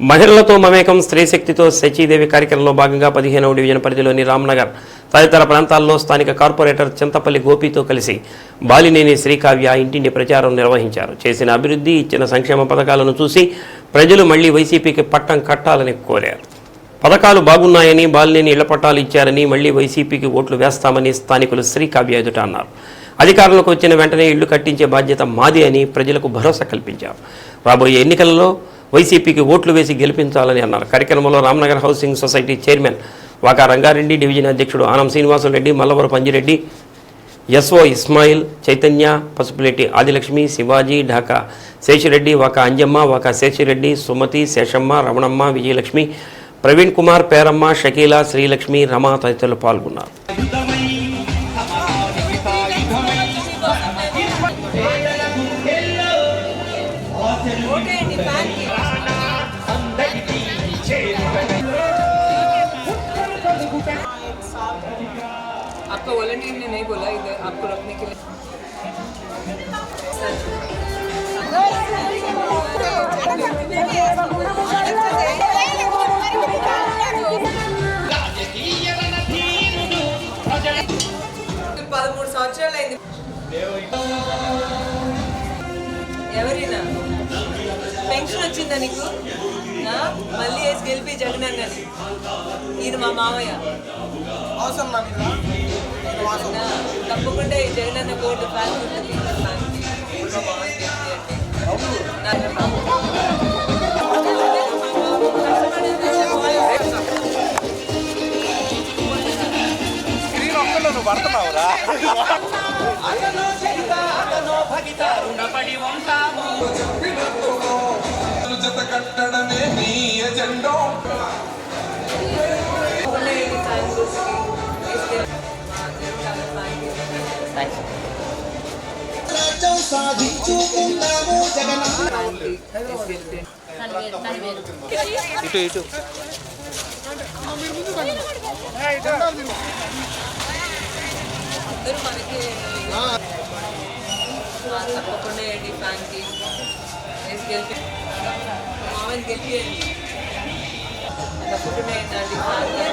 మహిళలతో మమేకం స్త్రీ శక్తితో శచీదేవి కార్యక్రమంలో భాగంగా పదిహేనవ డివిజన్ పరిధిలోని రామ్నగర్ తదితర ప్రాంతాల్లో స్థానిక కార్పొరేటర్ చింతపల్లి గోపితో కలిసి బాలినేని శ్రీకావ్య ఇంటింటి ప్రచారం నిర్వహించారు. చేసిన అభివృద్ధి ఇచ్చిన సంక్షేమ పథకాలను చూసి ప్రజలు మళ్ళీ వైసీపీకి పట్టం కట్టాలని కోరారు. పథకాలు బాగున్నాయని బాలినేని ఇళ్ళ పట్టాలు ఇచ్చారని మళ్ళీ వైసీపీకి ఓట్లు వేస్తామని స్థానికులు శ్రీకావ్య ఎదుట అన్నారు. అధికారంలోకి వచ్చిన వెంటనే ఇళ్ళు కట్టించే బాధ్యత మాది అని ప్రజలకు భరోసా కల్పించారు. రాబోయే ఎన్నికలలో వైసీపీకి ఓట్లు వేసి గెలిపించాలని అన్నారు. కార్యక్రమంలో Ramnagar housing society chairman Vaka Rangareddy division అధ్యక్షుడు ఆనం శ్రీనివాసులరెడ్డి మల్లవర పంజిరెడ్డి ఎస్ఓ ఇస్మాయిల్ చైతన్య పసుపులెట్టి ఆదిలక్ష్మి శివాజీ ఢాకా శేషిరెడ్డి ఒక అంజమ్మ ఒక శేషిరెడ్డి సుమతి శేషమ్మ రమణమ్మ విజయలక్ష్మి ప్రవీణ్ కుమార్ పేరమ్మ షకీల శ్రీలక్ష్మి రమ తదితరులు పాల్గొన్నారు. आपका वॉलंटियर ने नहीं बोला इधर आपको रखने के लिए పదమూడు సంవత్సరాలు అయింది ఎవరినా పెన్షన్ వచ్చిందా నీకు ఆ? మళ్ళీ వేసి గెలిపి జగన్ అన్నది ఈయన మా మామయ్య అవసరం నా తప్పకుండా ఈ జగన్ అన్న కోర్టు ఫ్యాన్ ఉంటుంది. స్క్రీన్ ఒక్కలో నువ్వు పడుతున్నావురా? జత ఇటు ఇటు అందరూ మనకి ఆ, తప్పకుండా ఏంటి ఫ్యాన్కి వేసి గెలిపి మామని గెలిపియండి తప్పకుండా ఏంటండి ఫ్యాన్కి